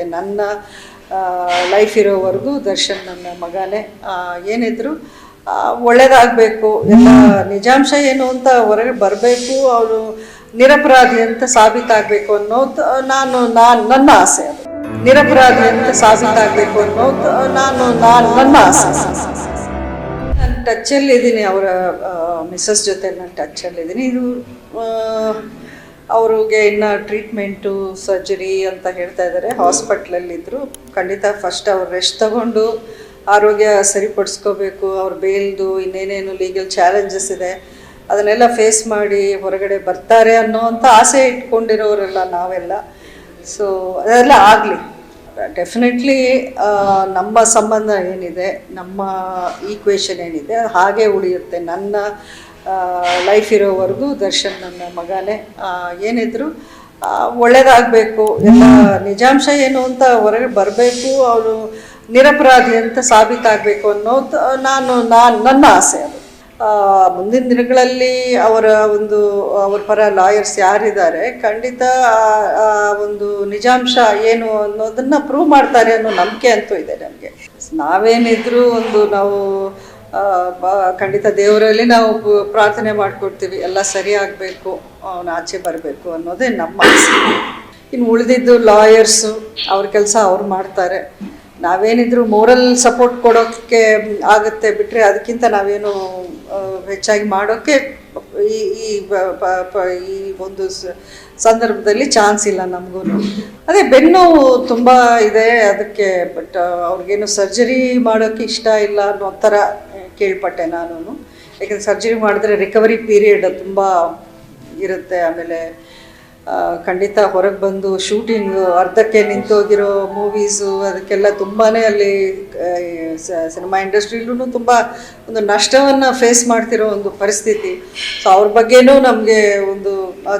ನನ್ನ ಲೈಫ್ ಇರೋವರೆಗೂ ದರ್ಶನ್ ನನ್ನ ಮಗನೇ. ಏನಿದ್ರು ಒಳ್ಳೇದಾಗಬೇಕು. ಎಲ್ಲ ನಿಜಾಂಶ ಏನು ಅಂತ ಹೊರಗೆ ಬರಬೇಕು, ಅವನು ನಿರಪರಾಧಿ ಅಂತ ಸಾಬೀತಾಗಬೇಕು ಅನ್ನೋದು ನಾನು ನಾನು, ನನ್ನ ಆಸೆ ಅದು. ನಿರಪರಾಧಿ ಅಂತ ಸಾಬೀತಾಗಬೇಕು ಅನ್ನೋದು ನಾನು ನಾನು, ನನ್ನ ಆಸೆ. ನಾನು ಟಚ್ಚಲ್ಲಿ ಇದ್ದೀನಿ ಅವರ ಮಿಸ್ಸಸ್ ಜೊತೆ ನಾನು ಟಚ್ಚಲ್ಲಿ ಇದ್ದೀನಿ ಇದು ಅವ್ರಿಗೆ ಇನ್ನು ಟ್ರೀಟ್ಮೆಂಟು ಸರ್ಜರಿ ಅಂತ ಹೇಳ್ತಾ ಇದ್ದಾರೆ ಹಾಸ್ಪಿಟ್ಲಲ್ಲಿದ್ದರು ಖಂಡಿತ ಫಸ್ಟ್ ಅವ್ರು ರೆಸ್ಟ್ ತಗೊಂಡು ಆರೋಗ್ಯ ಸರಿಪಡಿಸ್ಕೋಬೇಕು. ಅವ್ರ ಬೇಲ್ದು ಇನ್ನೇನೇನು ಲೀಗಲ್ ಚಾಲೆಂಜಸ್ ಇದೆ, ಅದನ್ನೆಲ್ಲ ಫೇಸ್ ಮಾಡಿ ಹೊರಗಡೆ ಬರ್ತಾರೆ ಅನ್ನೋ ಅಂತ ಆಸೆ ಇಟ್ಕೊಂಡಿರೋರೆಲ್ಲ ನಾವೆಲ್ಲ. ಸೊ ಅದೆಲ್ಲ ಆಗಲಿ. ಡೆಫಿನೆಟ್ಲಿ ನಮ್ಮ ಸಂಬಂಧ ಏನಿದೆ, ನಮ್ಮ ಈಕ್ವೇಷನ್ ಏನಿದೆ, ಹಾಗೆ ಉಳಿಯುತ್ತೆ. ನನ್ನ ಲೈಫ್ ಇರೋವರೆಗೂ ದರ್ಶನ್ ನನ್ನ ಮಗನೇ. ಏನಿದ್ರು ಒಳ್ಳೇದಾಗಬೇಕು, ಎಲ್ಲ ನಿಜಾಂಶ ಏನು ಅಂತ ಹೊರಗೆ ಬರಬೇಕು, ಅವನು ನಿರಪರಾಧಿ ಅಂತ ಸಾಬೀತಾಗಬೇಕು ಅನ್ನೋದು ನಾನು ನಾನು, ನನ್ನ ಆಸೆ ಅದು. ಮುಂದಿನ ದಿನಗಳಲ್ಲಿ ಅವರ ಒಂದು, ಅವ್ರ ಪರ ಲಾಯರ್ಸ್ ಯಾರಿದ್ದಾರೆ, ಖಂಡಿತ ಒಂದು ನಿಜಾಂಶ ಏನು ಅನ್ನೋದನ್ನು ಪ್ರೂವ್ ಮಾಡ್ತಾರೆ ಅನ್ನೋ ನಂಬಿಕೆ ಅಂತೂ ಇದೆ ನನಗೆ ನಾವೇನಿದ್ರು ಒಂದು ನಾವು ಖಂಡಿತ ದೇವರಲ್ಲಿ ನಾವು ಪ್ರಾರ್ಥನೆ ಮಾಡಿಕೊಡ್ತೀವಿ. ಎಲ್ಲ ಸರಿ ಆಗಬೇಕು, ಅವನು ಆಚೆ ಬರಬೇಕು ಅನ್ನೋದೇ ನಮ್ಮ ಆಸೆ ಇನ್ನು ಉಳಿದಿದ್ದು ಲಾಯರ್ಸು, ಅವ್ರ ಕೆಲಸ ಅವ್ರು ಮಾಡ್ತಾರೆ. ನಾವೇನಿದ್ರು ಮೋರಲ್ ಸಪೋರ್ಟ್ ಕೊಡೋಕ್ಕೆ ಆಗುತ್ತೆ ಬಿಟ್ಟರೆ ಅದಕ್ಕಿಂತ ನಾವೇನು ಹೆಚ್ಚಾಗಿ ಮಾಡೋಕ್ಕೆ ಈ ಈ ಈ ಒಂದು ಸಂದರ್ಭದಲ್ಲಿ ಚಾನ್ಸ್ ಇಲ್ಲ ನಮಗೂ ಅದೇ ಬೆನ್ನು ತುಂಬ ಇದೆ, ಅದಕ್ಕೆ ಬಟ್ ಅವ್ರಿಗೇನು ಸರ್ಜರಿ ಮಾಡೋಕ್ಕೆ ಇಷ್ಟ ಇಲ್ಲ ಅನ್ನೋ ಥರ ಕೇಳ್ಪಟ್ಟೆ ನಾನು ಯಾಕಂದರೆ ಸರ್ಜರಿ ಮಾಡಿದ್ರೆ ರಿಕವರಿ ಪೀರಿಯಡ್ ತುಂಬ ಇರುತ್ತೆ. ಆಮೇಲೆ ಖಂಡಿತ ಹೊರಗೆ ಬಂದು ಶೂಟಿಂಗು, ಅರ್ಧಕ್ಕೆ ನಿಂತೋಗಿರೋ ಮೂವೀಸು, ಅದಕ್ಕೆಲ್ಲ ತುಂಬಾ ಅಲ್ಲಿ ಸಿನಿಮಾ ಇಂಡಸ್ಟ್ರಿಲೂ ತುಂಬ ಒಂದು ನಷ್ಟವನ್ನು ಫೇಸ್ ಮಾಡ್ತಿರೋ ಒಂದು ಪರಿಸ್ಥಿತಿ. ಸೊ ಅವ್ರ ಬಗ್ಗೆನೂ ನಮಗೆ ಒಂದು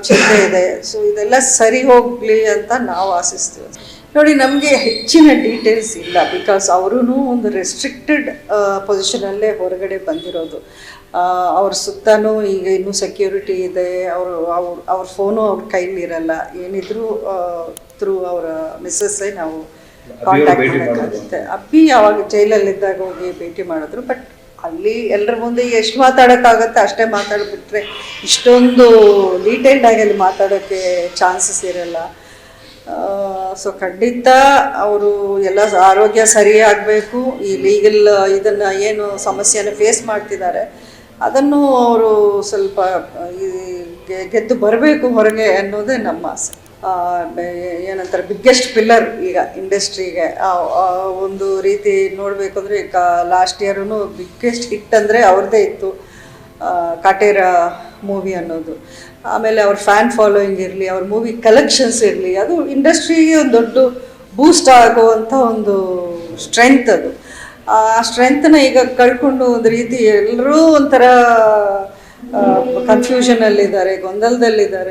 ಚಿಂತೆ ಇದೆ. ಸೊ ಇದೆಲ್ಲ ಸರಿ ಹೋಗಲಿ ಅಂತ ನಾವು ಆಶಿಸ್ತೀವಿ. ನೋಡಿ ನಮಗೆ ಹೆಚ್ಚಿನ ಡೀಟೇಲ್ಸ್ ಇಲ್ಲ ಬಿಕಾಸ್ ಅವರೂ ಒಂದು ರೆಸ್ಟ್ರಿಕ್ಟೆಡ್ ಪೊಸಿಷನಲ್ಲೇ ಹೊರಗಡೆ ಬಂದಿರೋದು. ಅವ್ರ ಸುತ್ತನೂ ಈಗ ಇನ್ನೂ ಸೆಕ್ಯೂರಿಟಿ ಇದೆ ಅವರು ಅವ್ರ ಅವ್ರ ಫೋನು ಅವ್ರ ಕೈಲಿ ಇರಲ್ಲ. ಏನಿದ್ರು ಥ್ರೂ ಅವರ ಮಿಸ್ಸಸ್ಸೇ ನಾವು ಕಾಂಟ್ಯಾಕ್ಟ್ ಮಾಡೋಕ್ಕಾಗುತ್ತೆ ಅಪ್ಪಿ ಯಾವಾಗ ಜೈಲಲ್ಲಿದ್ದಾಗ ಹೋಗಿ ಭೇಟಿ ಮಾಡಿದ್ರು ಬಟ್ ಅಲ್ಲಿ ಎಲ್ಲರ ಮುಂದೆ ಎಷ್ಟು ಮಾತಾಡೋಕ್ಕಾಗತ್ತೆ ಅಷ್ಟೇ ಮಾತಾಡಿಬಿಟ್ರೆ ಇಷ್ಟೊಂದು ಡೀಟೇಲ್ಡ್ ಆಗಿ ಅಲ್ಲಿ ಮಾತಾಡೋಕ್ಕೆ ಚಾನ್ಸಸ್ ಇರಲ್ಲ. ಸೊ ಖಂಡಿತ ಅವರು ಎಲ್ಲ ಆರೋಗ್ಯ ಸರಿಯಾಗಬೇಕು ಈ ಲೀಗಲ್ ಇದನ್ನು ಏನು ಸಮಸ್ಯೆಯನ್ನು ಫೇಸ್ ಮಾಡ್ತಿದ್ದಾರೆ. ಅದನ್ನು ಅವರು ಸ್ವಲ್ಪ ಗೆದ್ದು ಬರಬೇಕು ಹೊರಗೆ ಅನ್ನೋದೇ ನಮ್ಮ ಆಸೆ. ಏನಂತಾರೆ ಬಿಗ್ಗೆಸ್ಟ್ ಪಿಲ್ಲರ್ ಈಗ ಇಂಡಸ್ಟ್ರಿಗೆ ಒಂದು ರೀತಿ ನೋಡಬೇಕು ಅಂದರೆ, ಈಗ ಲಾಸ್ಟ್ ಇಯರೂ ಬಿಗ್ಗೆಸ್ಟ್ ಹಿಟ್ ಅಂದರೆ ಅವ್ರದ್ದೇ ಇತ್ತು. ಕಾಟೇರ ಮೂವಿ ಅನ್ನೋದು. ಆಮೇಲೆ ಅವ್ರ ಫ್ಯಾನ್ ಫಾಲೋಯಿಂಗ್ ಇರಲಿ, ಅವ್ರ ಮೂವಿ ಕಲೆಕ್ಷನ್ಸ್ ಇರಲಿ, ಅದು ಇಂಡಸ್ಟ್ರಿಗೆ ಒಂದು ದೊಡ್ಡ ಬೂಸ್ಟ್ ಆಗುವಂಥ ಒಂದು ಸ್ಟ್ರೆಂತ್ ಅದು. ಆ ಸ್ಟ್ರೆಂತ್ನ ಈಗ ಕಳ್ಕೊಂಡು ಒಂದು ರೀತಿ ಎಲ್ಲರೂ ಒಂಥರ ಕನ್ಫ್ಯೂಷನಲ್ಲಿದ್ದಾರೆ ಗೊಂದಲದಲ್ಲಿದ್ದಾರೆ.